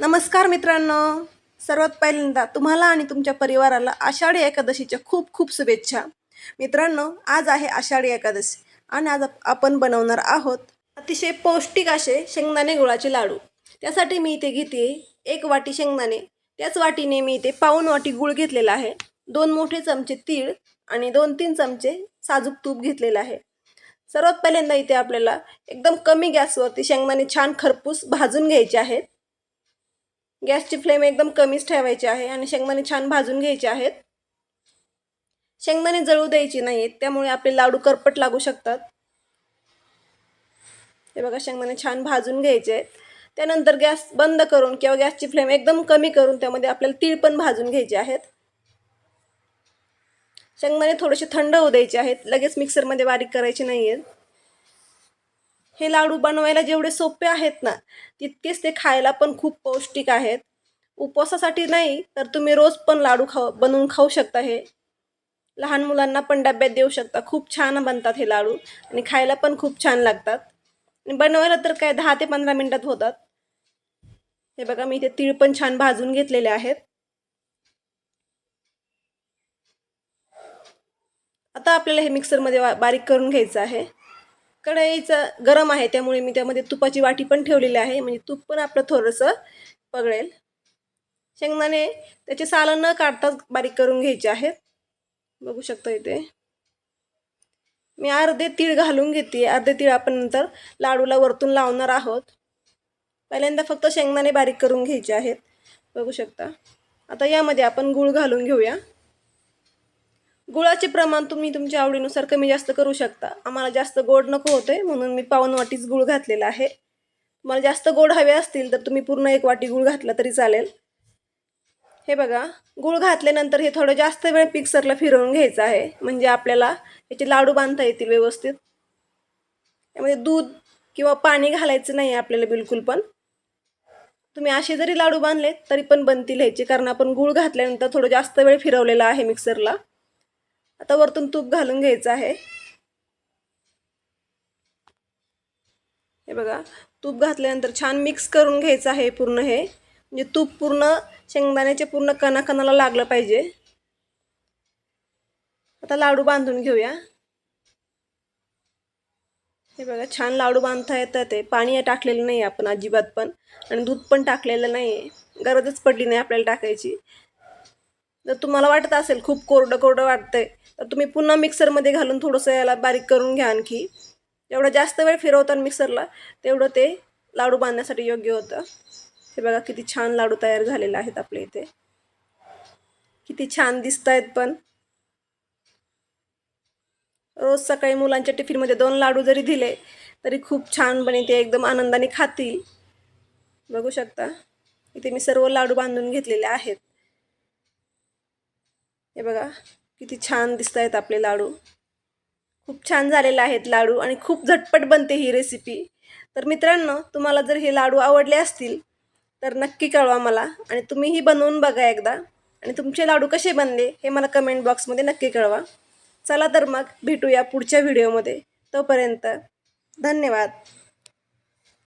नमस्कार मित्रांनो. सर्वात पहिल्यांदा तुम्हाला आणि तुमच्या परिवाराला आषाढी एकादशीच्या खूप खूप शुभेच्छा. मित्रांनो आज आहे आषाढी एकादशी आणि आज आपण बनवणार आहोत अतिशय पौष्टिक असे शेंगदाणे गुळाचे लाडू. त्यासाठी मी इथे घेते एक वाटी शेंगदाणे. त्याच वाटीने मी इथे पाऊन वाटी गुळ घेतलेला आहे. दोन मोठे चमचे तीळ आणि दोन तीन चमचे साजूक तूप घेतलेलं आहे. सर्वात पहिल्यांदा इथे आपल्याला एकदम कमी गॅसवरती शेंगदाणे छान खरपूस भाजून घ्यायचे आहेत. गॅसची फ्लेम एकदम कमीच ठेवायची आहे आणि शेंगदाणे छान भाजून घ्यायचे आहेत. शेंगदाणे जळू द्यायची नाहीत त्यामुळे आपले लाडू करपट लागू शकतात. हे बघा शेंगदाणे छान भाजून घ्यायचे आहेत. त्यानंतर गॅस बंद करून किंवा गॅसची फ्लेम एकदम कमी करून त्यामध्ये आपल्याला तीळ पण भाजून घ्यायचे आहेत. शेंगदाणे थोडेसे थंड होऊ द्यायचे आहेत. लगेच मिक्सरमध्ये बारीक करायचे नाही आहेत हे लाडू बनवायला जेवढे सोपे आहेत ना तितकेच ते खायला पण खूप पौष्टिक आहेत. उपवासासाठी नाही तर तुम्ही रोज पण लाडू खाऊ बनवून खाऊ शकता हे. लहान मुलांना पण डब्यात देऊ शकता. खूप छान बनतात हे लाडू आणि खायला पण खूप छान लागतात. आणि बनवायला तर काय दहा ते पंधरा मिनटात होतात. हे बघा मी इथे तीळ पण छान भाजून घेतलेले आहेत. आता आपल्याला हे मिक्सरमध्ये बारीक करून घ्यायचं आहे. कढईचं गरम आहे त्यामुळे मी त्यामध्ये तुपाची वाटी पण ठेवलेली आहे. म्हणजे तूप पण आपलं थोडंसं पगळेल. शेंगदाणे त्याचे सालं न काढताच बारीक करून घ्यायचे आहेत. बघू शकता इथे. मी अर्धे तीळ घालून घेते. अर्धे तीळ आपण नंतर लाडूला वरतून लावणार आहोत. पहिल्यांदा फक्त शेंगदाणे बारीक करून घ्यायचे आहेत. बघू शकता. आता यामध्ये आपण गूळ घालून घेऊया. गुळाचे प्रमाण तुम्ही तुमच्या आवडीनुसार कमी जास्त करू शकता. आम्हाला जास्त गोड नको होते म्हणून मी पावन वाटीच गुळ घातलेला आहे. तुम्हाला जास्त गोड हवे असतील तर तुम्ही पूर्ण एक वाटी गुळ घातला तरी चालेल. हे बघा गुळ घातल्यानंतर हे थोडं जास्त वेळ मिक्सरला फिरवून घ्यायचं आहे. म्हणजे आपल्याला याचे लाडू बांधता येतील व्यवस्थित. यामध्ये दूध किंवा पाणी घालायचं नाही आपल्याला बिलकुल पण. तुम्ही असे जरी लाडू बांधले तरी पण बनतील ह्याचे. कारण आपण गुळ घातल्यानंतर थोडं जास्त वेळ फिरवलेला आहे मिक्सरला. आता वरतून तूप घालून घ्यायचं आहे. हे बघा तूप घातल्यानंतर छान मिक्स करून घ्यायचं आहे पूर्ण हे. म्हणजे तूप पूर्ण शेंगदाण्याचे पूर्ण कणाकणाला लागलं पाहिजे. आता लाडू बांधून घेऊया. हे बघा छान लाडू बांधता येतात ते. पाणी टाकलेलं नाही आपण अजिबात पण. आणि दूध पण टाकलेलं नाही गरजच पडली नाही आपल्याला टाकायची. जर तुम्हाला वाटत असेल खूप कोरडं कोरडं वाटतंय तर तुम्ही पुन्हा मिक्सरमध्ये घालून थोडंसं याला बारीक करून घ्या आणखी. जेवढा जास्त वेळ फिरवतात मिक्सरला तेवढं ते लाडू बांधण्यासाठी योग्य होतं. हे बघा किती छान लाडू तयार झालेले आहेत आपल्या इथे. किती छान दिसत आहेत पण. रोज सकाळी मुलांच्या टिफिनमध्ये दोन लाडू जरी दिले तरी खूप छान बने ते एकदम आनंदाने खातील. बघू शकता. इथे मी सर्व लाडू बांधून घेतलेले आहेत. हे बघा किती छान दिसत आहेत आपले लाडू. खूप छान झालेले आहेत लाडू आणि खूप झटपट बनते ही रेसिपी तर मित्रांनो तुम्हाला जर हे लाडू आवडले असतील तर नक्की कळवा मला आणि तुम्हीही बनवून बघा एकदा. आणि तुमचे लाडू कसे बनले हे मला कमेंट बॉक्समध्ये नक्की कळवा. चला तर मग भेटूया पुढच्या व्हिडिओमध्ये तोपर्यंत धन्यवाद.